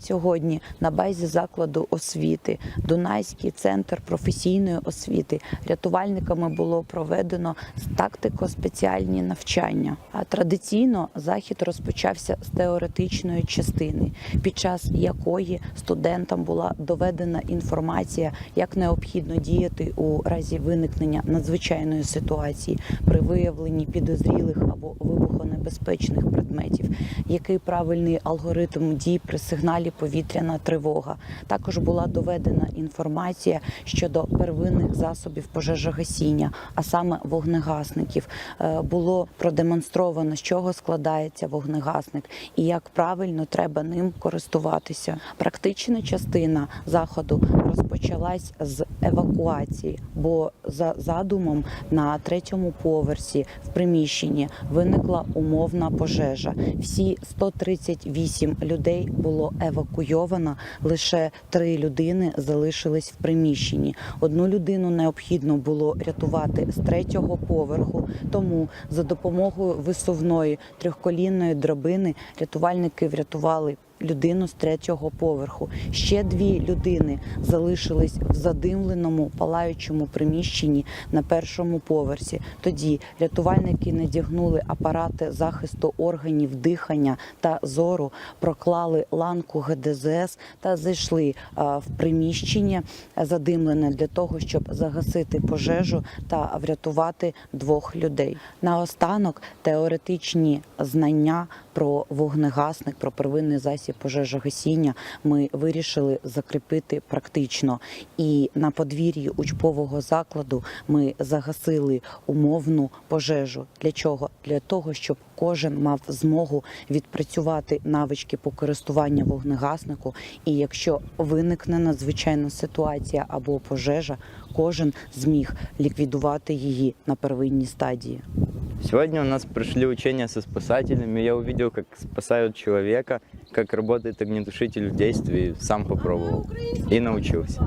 Сьогодні на базі закладу освіти Дунайський центр професійної освіти рятувальниками було проведено тактико-спеціальні навчання. А традиційно захід розпочався з теоретичної частини, під час якої студентам була доведена інформація, як необхідно діяти у разі виникнення надзвичайної ситуації при виявленні підозрілих або вибухонебезпечних предметів, який правильний алгоритм дій при сигналі повітряна тривога. Також була доведена інформація щодо первинних засобів пожежогасіння, а саме вогнегасників. Е, Було продемонстровано, з чого складається вогнегасник і як правильно треба ним користуватися. Практична частина заходу розпочалась з евакуації, бо за задумом на третьому поверсі в приміщенні виникла умовна пожежа. Всі 138 людей було евакуйовано. Лише три людини залишились в приміщенні. Одну людину необхідно було рятувати з третього поверху. Тому за допомогою висувної трьохколінної драбини рятувальники врятували. Людину з третього поверху. Ще дві людини залишились в задимленому палаючому приміщенні на першому поверсі. Тоді рятувальники надягнули апарати захисту органів дихання та зору, проклали ланку ГДЗС та зайшли в приміщення задимлене для того, щоб загасити пожежу та врятувати двох людей. Наостанок теоретичні знання про вогнегасник, про первинний засіб пожежогасіння ми вирішили закріпити практично. І на подвір'ї учбового закладу ми загасили умовну пожежу. Для чого? Для того, щоб кожен мав змогу відпрацювати навички по користуванню вогнегаснику. І якщо виникне надзвичайна ситуація або пожежа, кожен зміг ліквідувати її на первинній стадії. Сегодня у нас прошли учения со спасателями. Я увидел, как спасают человека, как работает огнетушитель в действии, сам попробовал и научился.